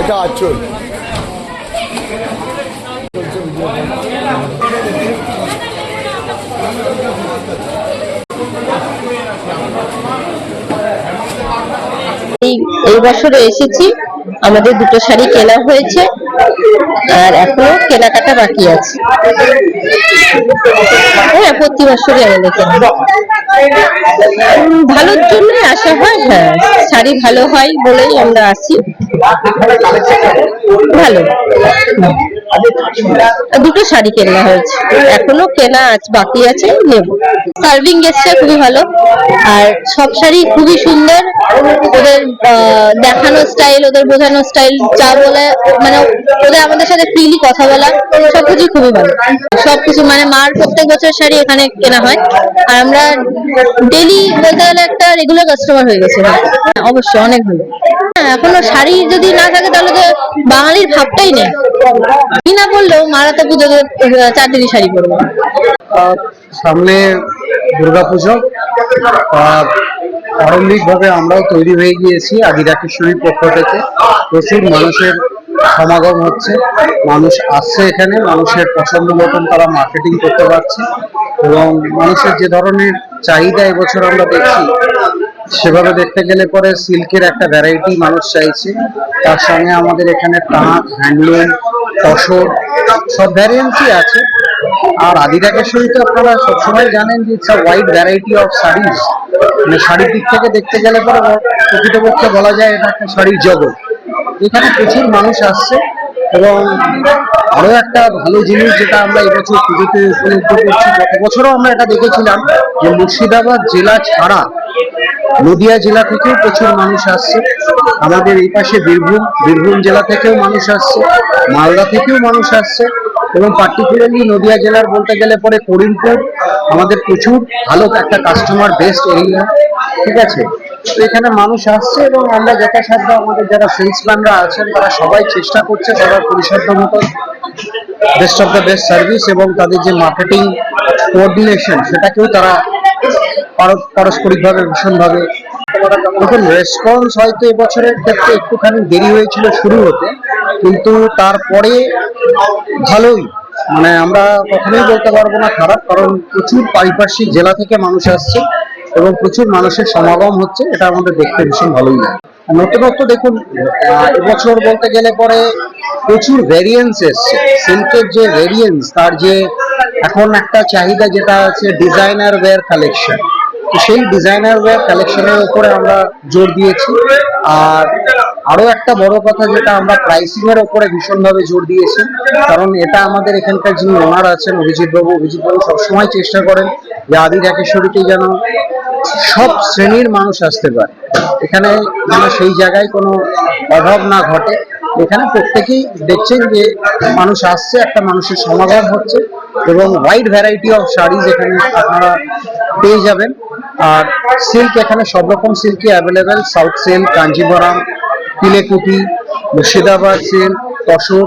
এটা আচল। এই বছরে এসেছি। আমাদের দুটো শাড়ি কেনা হয়েছে, আর এখনও কেনাকাটা বাকি আছে। হ্যাঁ প্রতি বছরই আমাদের কেনা। ভালোর জন্যই আসা হয় হ্যাঁ শাড়ি ভালো হয় বলেই আমরা আসি। ভালো। দুটো শাড়ি কেনা হয়েছে, এখনও কেনা আছে বাকি আছে, নেব। সার্ভিং এসছে খুবই ভালো। আর সব শাড়ি খুবই সুন্দর। ওদের দেখানো স্টাইল ওদের বোঝানো স্টাইল যা বলে মানে ওদের আমাদের সাথে ফ্রিলি কথা বলা সবকিছু খুবই ভালো। সবকিছু মানে মার প্রত্যেক বছর শাড়ি এখানে কেনা হয়। আর আমরা ডেলি বলতে গেলে একটা রেগুলার কাস্টমার হয়ে গেছে হ্যাঁ, অবশ্যই অনেক ভালো। হ্যাঁ এখনও শাড়ি যদি না থাকে তাহলে তো বাঙালির ভাবটাই নেই। কি না বললেও মারাতে পুজোতে আহ, চার দিনই শাড়ি পরবো। সামনে দুর্গাপুজো প্রারম্ভিকভাবে আমরাও তৈরি হয়ে গিয়েছি আদিরাকেশ্বরীর পক্ষ থেকে। প্রচুর মানুষের সমাগম হচ্ছে, মানুষ আসছে এখানে, মানুষের পছন্দ মতন তারা মার্কেটিং করতে পারছে এবং মানুষের যে ধরনের চাহিদা এবছর আমরা দেখছি, সেভাবে দেখতে গেলে পরে সিল্কের একটা ভ্যারাইটি মানুষ চাইছে। তার সঙ্গে আমাদের এখানে তাঁত, হ্যান্ডলুম, তসর, সব ভ্যারিয়েন্সই আছে। আর আদিরাকেশ্বরী তো আপনারা সবসময় জানেন যে it's wide variety of saris মানে শাড়ির দিক থেকে দেখতে গেলে পরে প্রকৃতপক্ষে বলা যায় এটা একটা শাড়ির জগৎ। এখানে প্রচুর মানুষ আসছে এবং আরও একটা ভালো জিনিস যেটা আমরা এবছর পুজোতে উপলব্ধ করছি, গত বছরও আমরা এটা দেখেছিলাম যে মুর্শিদাবাদ জেলা ছাড়া নদিয়া জেলা থেকেও প্রচুর মানুষ আসছে। আমাদের এই পাশে বীরভূম বীরভূম জেলা থেকেও মানুষ আসছে, মালদা থেকেও মানুষ আসছে। এবং পার্টিকুলারলি নদিয়া জেলার বলতে গেলে পরে করিমপুর, আমাদের প্রচুর ভালো একটা কাস্টমার বেস্ট এরিয়া ঠিক আছে? তো এখানে মানুষ আসছে এবং আমরা যথাসাধ্য আমাদের যারা সেলসম্যানরা আছেন, তারা সবাই চেষ্টা করছে সবার পরিষেবা মতো best of the best service এবং তাদের যে মার্কেটিং কোঅর্ডিনেশন সেটাকেও তারা পারস্পরিকভাবে, ভীষণভাবে দেখুন রেসপন্স হয়তো এবছরের ক্ষেত্রে একটুখানি দেরি হয়েছিল শুরু হতে, কিন্তু তারপরে ভালোই। মানে আমরা কখনোই বলতে পারব না খারাপ, কারণ প্রচুর পারিপার্শ্বিক জেলা থেকে মানুষ আসছে এবং প্রচুর মানুষের সমাগম হচ্ছে, এটা আমাদের দেখতে ভীষণ ভালোই লাগে। নতুনত্ব দেখুন এবছর বলতে গেলে পরে প্রচুর ভেরিয়েন্স এসছে। সিল্কের যে ভেরিয়েন্স তার যে এখন একটা চাহিদা যেটা আছে ডিজাইনার ওয়্যার কালেকশন তো সেই ডিজাইনার কালেকশনের উপরে আমরা জোর দিয়েছি। আর আরও একটা বড় কথা যেটা আমরা প্রাইসিং এর উপরে ভীষণভাবে জোর দিয়েছি, কারণ এটা আমাদের এখানকার যিনি ওনার আছেন, অভিজিৎ বাবু অভিজিৎ বাবু সবসময় চেষ্টা করেন যে আদি রাকেশ্বরীতে যেন সব শ্রেণির মানুষ আসতে পারে। এখানে যেন সেই জায়গায় কোনো অভাব না ঘটে। এখানে প্রত্যেকেই দেখছেন যে মানুষ আসছে, একটা মানুষের সমাগম হচ্ছে এবং ওয়াইড ভ্যারাইটি অফ শাড়িজ এখানে আপনারা পেয়ে যাবেন। আর সিল্ক এখানে সব রকম সিল্কই available south silk Kanjeevaram Pillekuti Murshidabad silk Tussar